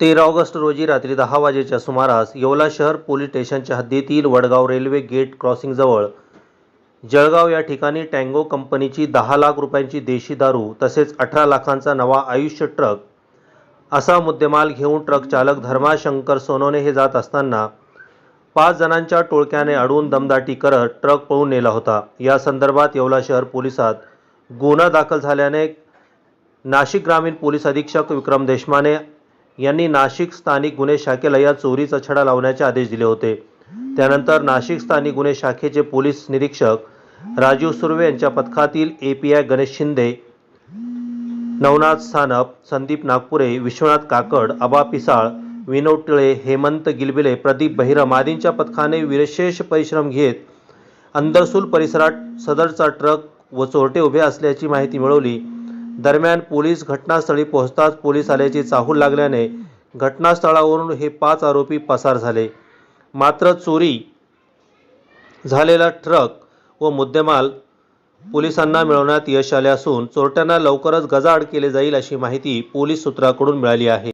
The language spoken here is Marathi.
तेरा ऑगस्ट रोजी रात्री दहा वाजेच्या सुमारास येवला शहर पोलीस स्टेशनच्या हद्दीतील वडगाव रेल्वे गेट क्रॉसिंगजवळ. जळगाव या ठिकाणी टँगो कंपनीची दहा लाख रुपयांची देशी दारू तसेच अठरा लाखांचा नवा आयुष्य ट्रक असा मुद्देमाल घेऊन ट्रक चालक धर्माशंकर सोनोने हे जात असताना पाच जणांच्या टोळक्याने अडवून दमदाटी करत ट्रक पळून नेला होता. या संदर्भात येवला शहर पोलिसात गुन्हा दाखल झाल्याने नाशिक ग्रामीण पोलीस अधीक्षक विक्रम देशमाने यांनी नाशिक स्थानिक गुन्हे शाखेला या चोरीचा छडा लावण्याचे आदेश दिले होते. त्यानंतर नाशिक स्थानिक गुन्हे शाखेचे पोलीस निरीक्षक राजीव सुर्वे यांच्या पथकातील A P I Ganesh Shinde Navnath Sanap Sandeep Nagpure Vishwanath Kakad Aba Pisal विनोद टिळे हेमंत गिलबिले प्रदीप बहिरम आदींच्या पथकाने विशेष परिश्रम घेत अंदरसूल परिसरात सदरचा ट्रक व चोरटे उभे असल्याची माहिती मिळवली. दरम्यान पोलीस घटनास्थळी पोहोचताच पोलीस आल्याची चाहूल लागल्याने घटनास्थळावरून हे पाच आरोपी पसार झाले. मात्र चोरी झालेला ट्रक व मुद्देमाल पोलिसांना मिळवण्यात यश आले असून चोरट्यांना लवकरच गजाआड केले जाईल अशी माहिती पोलीस सूत्राकडून मिळाली आहे.